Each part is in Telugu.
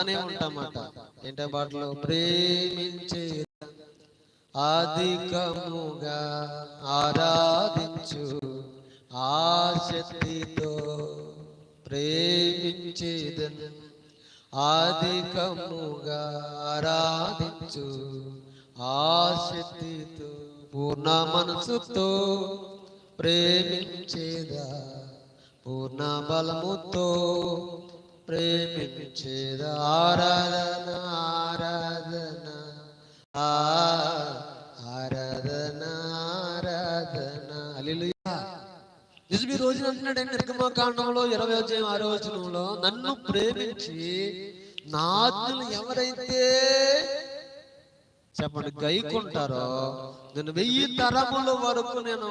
అనే ఉంటామాట. ఏంటో పాటలు ప్రేమించే అధికముగా ఆరాధించు ఆశక్తితో ప్రేమించేదన్ అధికముగా ఆరాధించు ఆశక్తితో పూర్ణ మనసుతో ప్రేమించేదా? పూర్ణ బలముతో ప్రేమించేద ఆరాధన ఆరాధన ఆ ఆరాధన ఆరాధన హల్లెలూయా. నిజం ఈ రోజున అంటున్నాడండి నిర్గమకాండంలో ఇరవై అధ్యాయం ఆరో వచనంలో నన్ను ప్రేమించి నా ఎవరైతే చెప్పండి గైకుంటారో నేను వెయ్యి తరముల వరకు నేను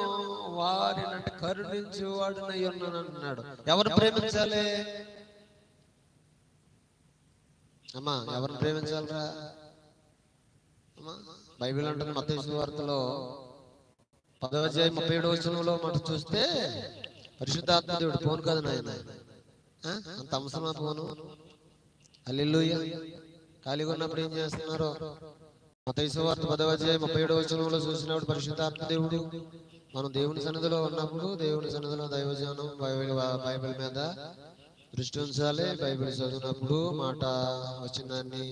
వారిని అంటే కరుణించి వాడినై ఉన్నాను అన్నాడు ఎవరు ప్రేమించాలి? అమ్మా ఎవరిని ప్రేమించాలరా? అమ్మా బైబిల్ అంటుంది మత్తయి వార్తలో పదవ అధ్యాయం ముప్పై ఏడు వచనంలో మాట చూస్తే పరిశుద్ధాత్మ దేవుడు ఫోన్ కాదు నాయన? అంత అవసరమా ఫోను? అల్లెల్లుయ్య ఖాళీగా ఉన్నప్పుడు ఏం చేస్తున్నారు? మతైసు వార్త పదవ అధ్యాయం ముప్పై ఏడు వచనంలో చూసినప్పుడు పరిశుద్ధాత్మ దేవుడు మనం దేవుని సన్నిధిలో ఉన్నప్పుడు దేవుని సన్నిధిలో దైవజనం బైబిల్ బైబిల్ మీద దృష్టి ఉంచాలి బైబిల్ చదివినప్పుడు మాట వచ్చిన దాన్ని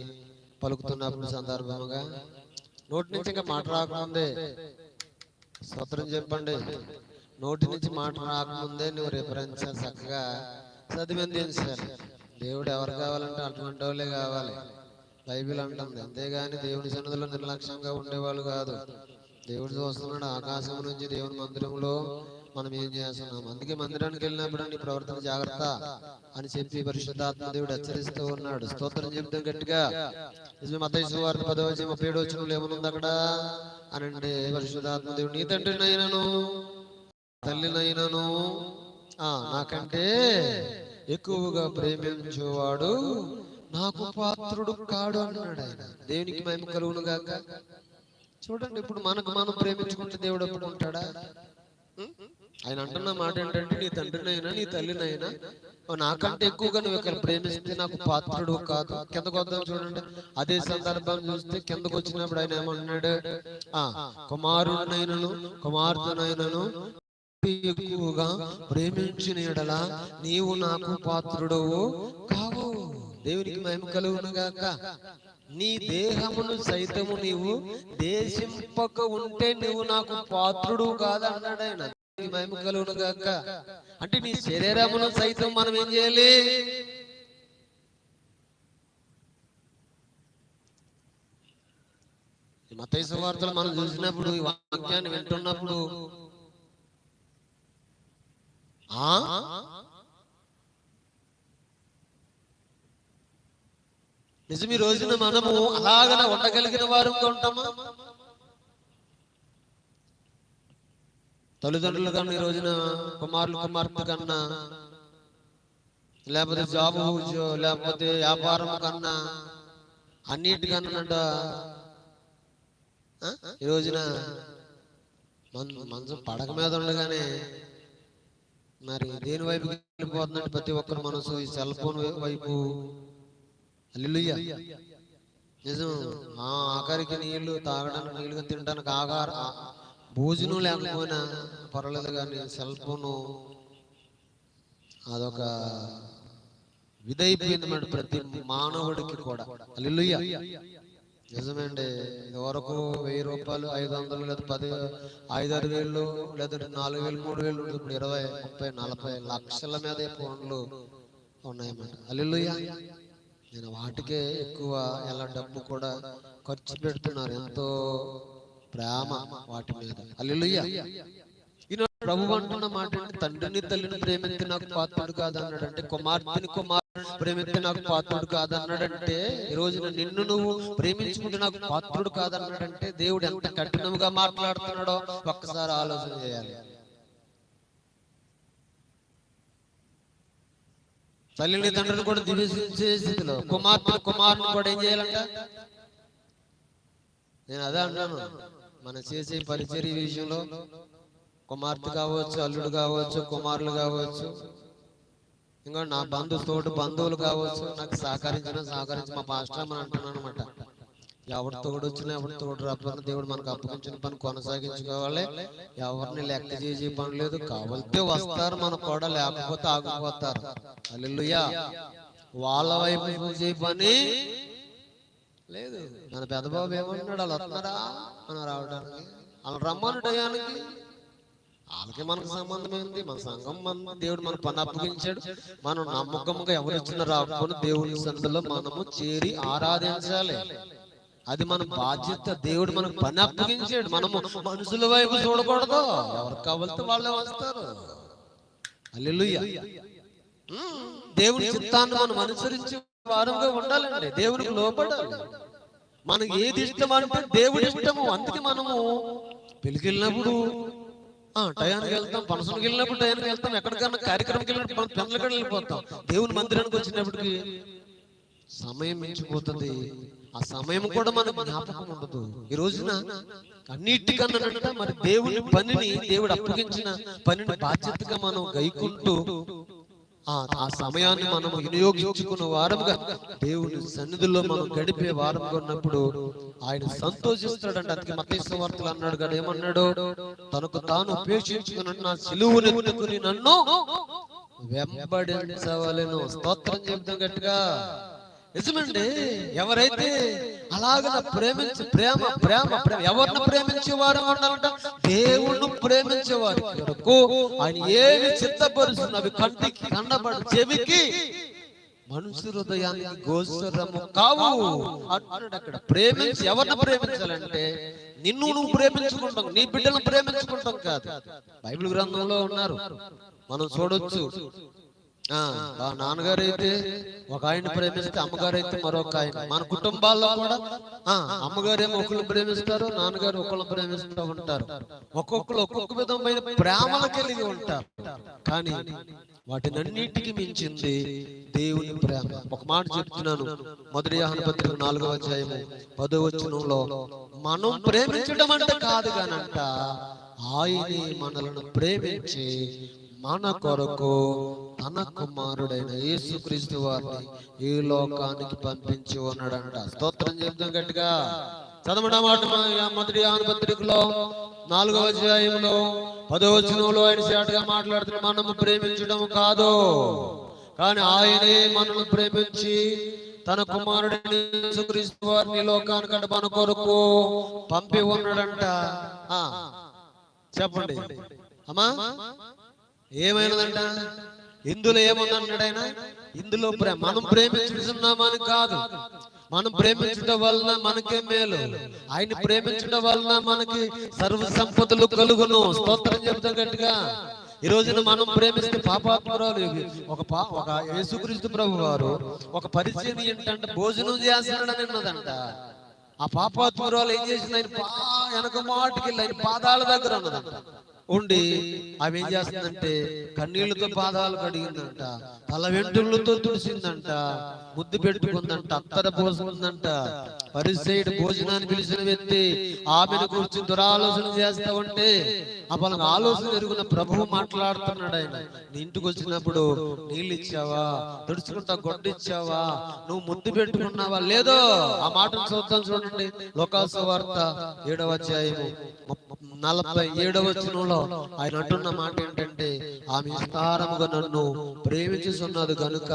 పలుకుతున్నప్పుడు సందర్భంగా నోటి నుంచి ఇంకా మాట రాకముందే స్తోత్రం చెప్పండి. నోటి నుంచి మాట రాకముందే నువ్వు రిఫరెన్స్ చక్కగా చదివిందించాలి దేవుడు ఎవరు కావాలంటే అటువంటి వాళ్ళే కావాలి. బైబిల్ అంటుంది. అంతేగాని దేవుని సన్నిధిలో నిర్లక్ష్యంగా ఉండేవాళ్ళు కాదు. దేవుడు చూస్తున్నాడు ఆకాశం నుంచి దేవుని మందిరంలో మనం ఏం చేస్తున్నాం? అందుకే మందిరానికి వెళ్ళినప్పుడు నీ ప్రవర్తన జాగ్రత్త అని చెప్పి పరిశుద్ధాత్మ దేవుడు హెచ్చరిస్తూ ఉన్నాడు. స్తోత్రం చెప్తాం గట్టిగా. నిజమే మతైసు వార్త పదవచ్చి ముప్పై ఏడు వచ్చిన ఏమనుంది అక్కడ? అని అంటే పరిశుద్ధాత్మ దేవుడు నీ తండ్రినైనను తల్లినైనను ఆ నాకంటే ఎక్కువగా ప్రేమించేవాడు నాకు పాత్రుడు కాడు అన్నాడు ఆయన. దేవునికి మేము కలుగును గాక? చూడండి ఇప్పుడు మనకు మనం ప్రేమించుకుంటే దేవుడు ఎప్పుడు ఉంటాడా? ఆయన అంటున్న మాట ఏంటంటే నీ తండ్రినైనా నీ తల్లినైనా నాకంటే ఎక్కువగా నువ్వు ఇక్కడ ప్రేమిస్తే నాకు పాత్రుడు కాదు. కిందకు వద్దాం చూడండి. అదే సందర్భం చూస్తే కిందకు వచ్చినప్పుడు ఆయన ఏమన్నాడు? ఆ కుమారుడినైనను కుమార్తెనైనను ఎక్కువగా ప్రేమించిన ఎడల నీవు నాకు పాత్రుడవు కావు. దేవునికి మహిమ కలుగును గాక నీ దేహమును సైతము నీవు దేశింపక ఉంటే నువ్వు నాకు పాత్రుడు కాదన్నాడు ఆయన. మహిమ కలుగును గాక. అంటే నీ శరీరమును సైతం మనం ఏం చేయాలి? మతైసు వార్తలు మనం చూసినప్పుడు ఈ వాక్యాన్ని వింటున్నప్పుడు ఆ? నిజం ఈ రోజున మనము అలాగన ఉండగలిగిన వారు ఉంటామా? తల్లిదండ్రులు కన్నా ఈ రోజున కుమారులు కుమార్తె కన్నా లేకపోతే జాబు లేకపోతే వ్యాపారం కన్నా అన్నిటికన్నా ఈ రోజున మన మంచం పడక మీద ఉండగానే మరి దేని వైపు వెళ్ళిపోతుందంటే ప్రతి ఒక్కరు మనసు ఈ సెల్ ఫోన్ వైపు అల్లుయ్య నిజం ఆ ఆఖరికి నీళ్ళు తాగడానికి నీళ్ళు తినడానికి ఆగారు భోజనం లేకపోయినా పర్వాలేదు కానీ సెల్ ఫోను అదొక విధైపోయింది ప్రతి మానవుడికి కూడా. అల్లుయ్య నిజమండి ఇదివరకు వెయ్యి రూపాయలు ఐదు వందలు లేదా పది ఐదు ఆరు వేలు లేదా నాలుగు వేలు మూడు వేలు ఇప్పుడు ఇరవై ముప్పై నలభై లక్షల మీదే ఫోన్లు ఉన్నాయన్నమాట. అల్లుయ్య నేను వాటికే ఎక్కువ ఎలా డబ్బు కూడా ఖర్చు పెడుతున్నారు. ఎంతో ప్రేమ వాటి మీద. అల్లుయ్య ఈనాడు ప్రభు అంటున్న మాట తండ్రిని తల్లిని ప్రేమించి నాకు పాత్రుడు కాదన్నాడంటే కుమార్తెని కుమారుడు ప్రేమించి నాకు పాత్రుడు కాదన్నాడంటే ఈ రోజున నిన్ను నువ్వు ప్రేమించుకుంటే నాకు పాత్రుడు కాదన్నాడంటే దేవుడు ఎంత కఠినముగా మాట్లాడుతున్నాడో ఒక్కసారి ఆలోచన చేయాలి. తల్లిని తండ్రిని కూడా దివ్యసించే స్థితిలో కుమార్తె కుమారుని కూడా ఏం చేయాలంట? నేను అదే అంటాను మనం చేసే పరిచర్య విషయంలో కుమార్తె కావచ్చు అల్లుడు కావచ్చు కుమారులు కావచ్చు ఇంకా నా బంధు తోటి బంధువులు కావచ్చు నాకు సహకరించిన సహకరించి మా పాస్టర్ అని అంటున్నాను అనమాట ఎవరితో తోడు వచ్చినా ఎవరితో తోడు రాకపోయినా దేవుడు మనకు అప్పగించిన పని కొనసాగించుకోవాలి. ఎవరిని లెక్క చేసే పని లేదు. కావాలితే వస్తారు మన కూడా లేకపోతే ఆగిపోతారు. అల్లుయ్యా వాళ్ళ వైపు చూసే పని లేదు. మన పెద్దబాబు ఏమంటున్నాడు వాళ్ళు వస్తున్నారా? మనం రావడానికి. వాళ్ళు రమ్మని టయానికి. వాళ్ళకి మనకు సంబంధం ఏంటి మన సంఘం మన దేవుడు మన పని అప్పగించాడు. మనం నమ్మకంగా ఎవరు ఇచ్చిన రాకపోయినా దేవుని సందులో మనము చేరి ఆరాధించాలి. అది మన బాధ్యత దేవుడు మనకు పని అప్పగించాడు మనము మనుషుల వైపు చూడకూడదు. ఎవరికి కావాలితే వాళ్ళే వస్తారు. అల్లెలుయ్య దేవుని చిత్తాన్ని మనం అనుసరించి వారంగా ఉండాలండి. దేవునికి లోపడాలి మనకి ఏది ఇష్టం అంటే దేవుడి ఇష్టము. అందుకే మనము పెళ్ళికెళ్ళినప్పుడు టయానికి వెళ్తాం. ఫంక్షన్కి వెళ్ళినప్పుడు టయానికి వెళ్తాం. ఎక్కడికన్నా కార్యక్రమంకి వెళ్ళినప్పుడు మనం వెళ్ళిపోతాం. దేవుని మందిరానికి వచ్చినప్పటికి సమయం మించిపోతుంది. ఆ సమయం కూడా మనకు జ్ఞాపకం ఉండదు. ఈ రోజున అన్నిటికన్నా మరి దేవుని పనిని దేవుడు అప్పగించిన పనిని బాధ్యతగా మనం గైకుంటూ ఆ సమయాన్ని మనం వినియోగించుకున్న వారంగా దేవుని సన్నిధిలో మనం గడిపే వారంగా ఉన్నప్పుడు ఆయన సంతోషిస్తాడంట. అందుకే మతేశ్వ వార్తలు అన్నాడు కదా ఏమన్నాడు తనకు తాను ఉపేక్షించుకుని నా నన్ను వెంబడించవలెను. స్తోత్రం చెప్తాం గట్టిగా. నిజమండి ఎవరైతే అలాగ ప్రేమించి ప్రేమ ప్రేమ ప్రేమ ఎవరిని ప్రేమించేవారు ఉండాలంట దేవుణ్ణి ప్రేమించేవారు కొరకు ఆయన ఏమి చిత్తపరుస్తున్నవి కంటికి కన్నబడి చెవికి మనుషు హృదయానికి గోచరము కావు అంటున్నాడు అక్కడ. ప్రేమించి ఎవరిని ప్రేమించాలంటే నిన్ను నువ్వు ప్రేమించుకుంటావు నీ బిడ్డలను ప్రేమించుకుంటాం కాదు. బైబిల్ గ్రంథంలో ఉన్నారు. మనం చూడొచ్చు. నాన్నగారు అయితే ఒక ఆయన ప్రేమిస్తే అమ్మగారు అయితే మరొక ఆయన మన కుటుంబాల్లో కూడా ఆ అమ్మగారు ఒకళ్ళు ప్రేమిస్తారు నాన్నగారు ఒకళ్ళు ప్రేమిస్తూ ఉంటారు. ఒక్కొక్కరు ఒక్కొక్క విధమైన ప్రేమలు కలిగి ఉంటారు. కానీ వాటినన్నిటికీ మించింది దేవుని ప్రేమ. ఒక మాట చెప్తున్నాను. మొదటి ఆహ్వాన పత్రిక నాలుగవ అధ్యాయము పదో వచనంలో మనం ప్రేమించడం అంటే కాదు కానంట ఆయనే మనలను ప్రేమించి మన కొరకు తన కుమారుడైన యేసుక్రీస్తు వారిని ఈ లోకానికి పంపించి ఉన్నాడంట. స్తోత్రం చెప్తాం గట్టిగా. చదవడం మాట మన మొదటి ఆనుపత్రికలో నాలుగవ అధ్యాయంలో పదో వచనంలో ఆయన చాటుగా మాట్లాడుతున్న మనము ప్రేమించడం కాదు. కానీ ఆయనే మనల్ని ప్రేమించి తన కుమారుడిని యేసుక్రీస్తు వారిని ఈ లోకానికంటే మన కొరకు పంపి ఉన్నాడంట. చెప్పండి. అమ్మా ఏమైనదంట? ఇందులో ఏముందన్నాడు ఆయన ఇందులో ప్రేమ మనం ప్రేమించుతున్నామని కాదు. మనం ప్రేమించడం వలన మనకే మేలు. ఆయన ప్రేమించడం వలన మనకి సర్వ సంపదలు కలుగును. స్తోత్రం చెప్తాం గట్టిగా. ఈ రోజున మనం ప్రేమిస్తే పాపాత్మరాలు. ఒక పా ఒక యేసుక్రీస్తు ప్రభు వారు ఒక పరిచయం ఏంటంటే భోజనం చేస్తున్నాడని ఉన్నదంట ఆ పాపాత్మరాలు ఏం చేసింది? ఆయన పా వెనక మాటికి ఆయన పాదాల దగ్గర ఉన్నదంట ఉండి ఆమె ఏం చేస్తుందంటే కన్నీళ్ళతో పాదాలు కడిగిందంట తల వెంట్రులతో తుడిసిందంట ముద్దు పెట్టుకుందంట అత్తర పోసుకుందంట పరిసైడ్ భోజనాన్ని పిలిచిన వ్యక్తి ఆమెను కూర్చుని దురాలోచన చేస్తా ఉంటే అప్పుడు ఆలోచన ఎరుగున ప్రభువు మాట్లాడుతున్నాడు ఆయన. నీ ఇంటికి వచ్చినప్పుడు నీళ్ళు ఇచ్చావా? తుడుచుకుంటా గొడ్డ ఇచ్చావా? నువ్వు ముద్దు పెట్టుకున్నావా? లేదో ఆ మాటను చూద్దాం చూడండి. లోకాసు వార్త ఏడవ అధ్యాయము. నలభై ఏడవ వచనంలో ఆయన అంటున్న మాట ఏంటంటే ఆమె విస్తారముగా నన్ను ప్రేమించుతున్నది కనుక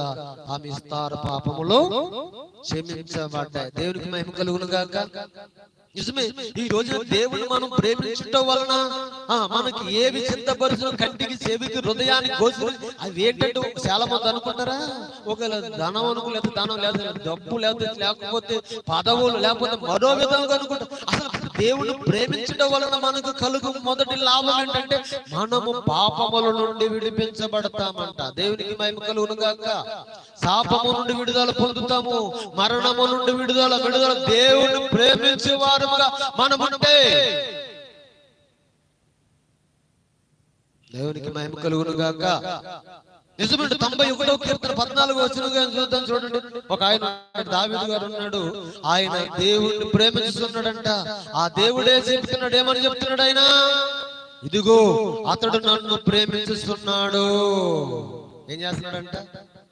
ఆమె విస్తార పాపములు క్షమించబడ్డాయి. దేవునికి మహిమ కలుగును గాక. నిజమే ఈ రోజు దేవుని మనం ప్రేమించటం వలన మనకి ఏవి చింతపరుచిన కంటికి చెవికి హృదయానికి గోసు అవి ఏంటంటే చాలా మంది అనుకుంటారా? ఒకవేళ ధనం అనుకో లేకపోతే ధనం లేదా డబ్బు లేకపోతే లేకపోతే పదవులు లేకపోతే మరో విధంగా అనుకుంటారు. అసలు దేవుని ప్రేమించడం వలన మనకు కలుగు మొదటి లాభం ఏంటంటే మనము పాపముల నుండి విడిపించబడతామంట. దేవునికి మేము కలుగును గాక. శాపము నుండి విడుదల పొందుతాము. మరణము నుండి విడుదల విడుదల దేవుని ప్రేమించే వారుగా మనముంటే. దేవునికి మహిమ కలుగును గాక తొంభై ఒకటో కీర్తన పద్నాలుగు వచ్చిన చూద్దాం చూడండి. ఒక ఆయన ఉన్నాడు, గారు ఉన్నాడు. ఆయన దేవుడిని ప్రేమిస్తున్నాడంట. ఆ దేవుడే చెప్తున్నాడు ఏమని చెప్తున్నాడు ఆయన? ఇదిగో అతడు నన్ను ప్రేమిస్తున్నాడు ఏం చేస్తున్నాడంట?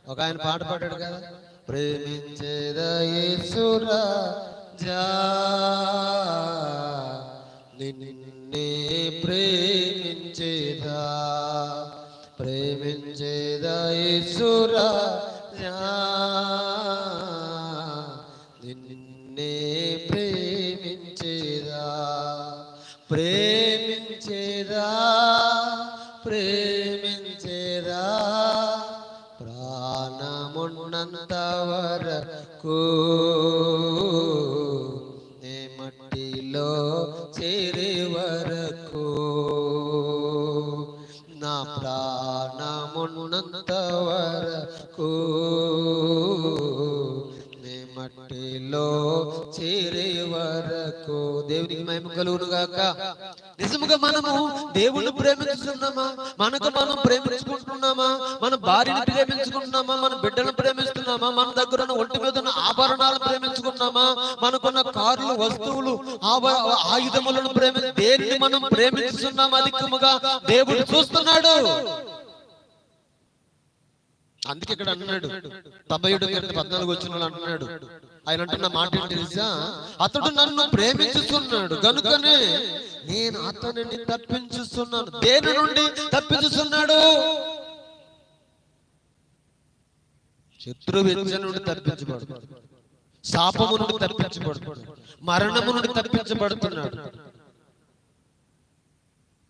ఒక ఆయన పాట పాడాడు కదా. ప్రేమించేదా నిన్నే ప్రేమించేదా. ప్రేమించేదా నిన్నే ప్రేమించేదా ప్రేమించేదా ప్రేమించేదా ప్రాణమున్నంత వరకు ప్రాణమున్నంత వరకు నే మట్టిలో చేరే వరకు దేవునికి మేము కలుగును గాక. నిజముగా మనము దేవుణ్ణి ప్రేమిస్తున్నామా మనకు మనం ప్రేమించుకుంటున్నామా? మన భార్యను ప్రేమించుకుంటున్నామా? మన బిడ్డను ప్రేమిస్తున్నామా? మన దగ్గర ఉన్న ఒంటి మీద ఉన్న ఆభరణాలను ప్రేమించుకున్నామా మనకున్న కార్లు వస్తువులు ఆయుధములను ప్రేమి దేన్ని మనం ప్రేమిస్తున్నామా అధికముగా? దేవుడు చూస్తున్నాడు. అందుకే ఇక్కడ అన్నాడు. తొంభై ఏడు కింద పద్నాలుగు వచ్చిన వాళ్ళు అంటున్నాడు ఆయన అంటున్న మాట ఏంటి తెలుసా? అతడు నన్ను ప్రేమించుతున్నాడు కనుకనే నేను అతనిని తప్పించుస్తున్నాను దేని నుండి తప్పించుతున్నాడు శత్రు వెచ్చ నుండి తప్పించబడు. శాపము నుండి తప్పించబడుతున్నాడు మరణము నుండి తప్పించబడుతున్నాడు.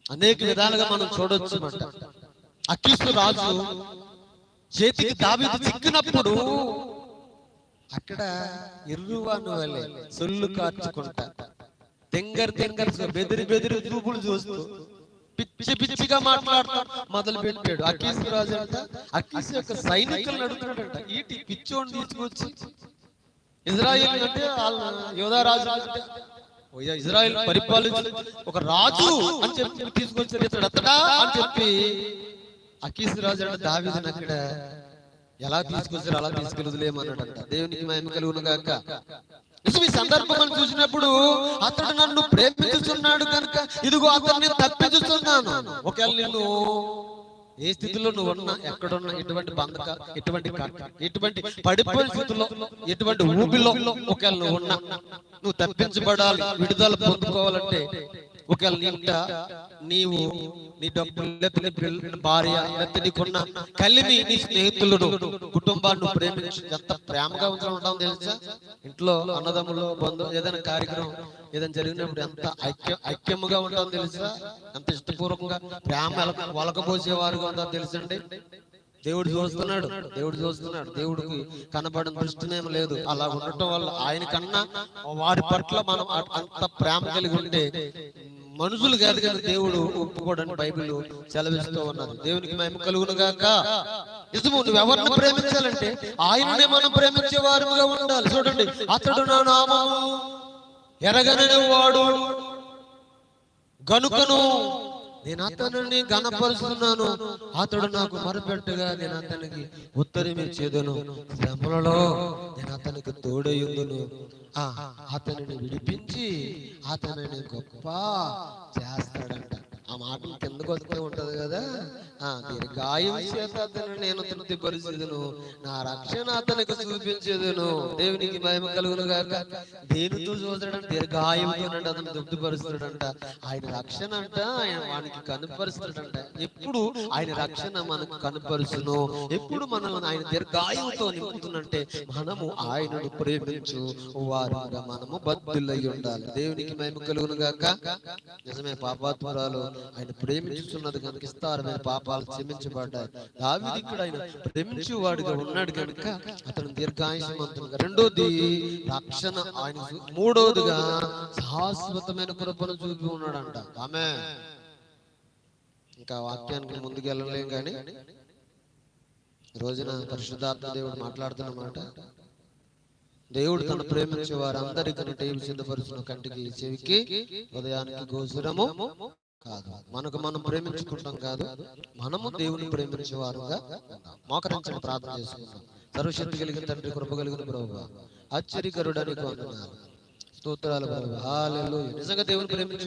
అనేక విధాలుగా మనం చూడొచ్చు అన్నమాట. అక్కిస్తు రాజు చేతికి దావీదు చిక్కినప్పుడు అక్కడ ఎర్రువాను వలె సొల్లు కార్చుకుంటా తెంగర్ తెంగర్ బెదిరి బెదిరి చూపులు చూస్తూ పిచ్చి పిచ్చిగా మాట్లాడుతూ మొదలు పెట్టాడు అక్కీసు రాజు అంట అక్కీసు యొక్క సైనికులు నడుపుతున్నాడంట ఈటి పిచ్చోడిని తీసుకొచ్చి ఇజ్రాయిల్ అంటే వాళ్ళ యోధా రాజు అంటే. ఇజ్రాయిల్ పరిపాలించు ఒక రాజు అని చెప్పి తీసుకొచ్చారు. ఇతడు అతడా అని చెప్పి అకీసు రాజు అంటే దావిదని అక్కడ ఎలా తీసుకొచ్చారు అలా తీసుకెళ్ళలేమన్నాడంట దేవునికి మహిమ కలుగును గాక. నిజం ఈ సందర్భం చూసినప్పుడు అతడు నన్ను ప్రేమించుతున్నాడు కనుక ఇదిగో అతన్ని తప్పించుతున్నాను ఒకవేళ నిన్ను ఏ స్థితిలో నువ్వు ఉన్నా ఎక్కడున్నా ఎటువంటి బంధక ఎటువంటి ఎటువంటి పడిపోయిన స్థితిలో ఎటువంటి ఊపిలో ఒకవేళ నువ్వు ఉన్నా నువ్వు తప్పించబడాలి విడుదల పొందుకోవాలంటే ఒకవేళ నీ నీవు నీ డబ్బులు భార్య లేకపోతే నీకున్న కలిమి నీ స్నేహితులను కుటుంబాన్ని ప్రేమించి ఎంత ప్రేమగా ఉంటాం తెలుసా? ఇంట్లో అన్నదమ్ములు బంధువు ఏదైనా కార్యక్రమం ఏదైనా జరిగినప్పుడు ఎంత ఐక్య ఐక్యముగా ఉంటాం తెలుసా? ఎంత ఇష్టపూర్వకంగా ప్రేమ వలకపోసేవారుగా ఉంటాం తెలుసండి దేవుడు చూస్తున్నాడు దేవుడు చూస్తున్నాడు. దేవుడికి కనబడిన దృష్టినేం లేదు. అలా ఉండటం వల్ల ఆయన కన్నా వారి పట్ల మనం అంత ప్రేమ కలిగి ఉంటే మనుషులు కాదు కాదు దేవుడు ఒప్పుకోడని బైబిల్ సెలవిస్తూ ఉన్నది. దేవునికి మేము కలుగును గాక. నిజము నువ్వు ఎవరిని ప్రేమించాలంటే ఆయననే మనం ప్రేమించే వారుగా ఉండాలి. చూడండి అతడు నా నామము. ఎరగనని వాడు. గనుకను నేను అతనిని గణపరుస్తున్నాను అతడు నాకు మరపెట్టగా నేను అతనికి ఉత్తరం ఇచ్చేదను శ్రమలలో నేను అతనికి తోడయుందును ఆ అతనిని విడిపించి అతనిని గొప్ప చేస్తాడంట. ఆ మాటలు కిందకు వస్తే ఉంటది కదా. ఆ దీర్ఘాయం చేత అతను నేను తృప్తిపరిచేదను. నా రక్షణ అతనికి చూపించేదను. దేవునికి మహిమ కలుగును గాక. దేనితో అతను తృప్తిపరుస్తాడంట ఆయన రక్షణ అంట ఆయన వానికి కనుపరుస్తాడంట ఎప్పుడు ఆయన రక్షణ మనకు కనుపరుచును. ఎప్పుడు మనల్ని ఆయన దీర్ఘాయువుతో నింపుతున్నంటే మనము ఆయనను ప్రేమించు వారుగా మనము బద్దులై ఉండాలి. దేవునికి మహిమ కలుగును గాక. నిజమే పాపాత్మరాలు ఆయన ప్రేమించుతున్నది కనుక ఇస్తారమైన పాపాలు క్షమించబడ్డాయి దావిది ఇక్కడ ఆయన ప్రేమించేవాడుగా ఉన్నాడు కనుక అతను దీర్ఘాయుషమంతుడుగా రెండోది రక్షణ ఆయన మూడోదిగా శాశ్వతమైన కృపను చూపి ఉన్నాడంట. ఆమె ఇంకా వాక్యానికి ముందుకు వెళ్ళలేం కానీ రోజున పరిశుద్ధార్థ దేవుడు మాట్లాడుతున్నమాట. దేవుడు తను ప్రేమించే వారందరికీ టైం సిద్ధపరుచున్న కంటికి చెవికి ఉదయానికి గోసురము కాదు. మనకు మనం ప్రేమించుకుంటాం కాదు. మనము దేవుని ప్రేమించే వారుగా మోకరించడం ప్రార్థన చేసుకుంటాం సర్వశక్తి కలిగిన తండ్రి కృప కలిగిన ప్రభు ఆశ్చర్యకరుడానికి వందనాలు స్తోత్రాలు ప్రభు నిజంగా దేవుని ప్రేమించు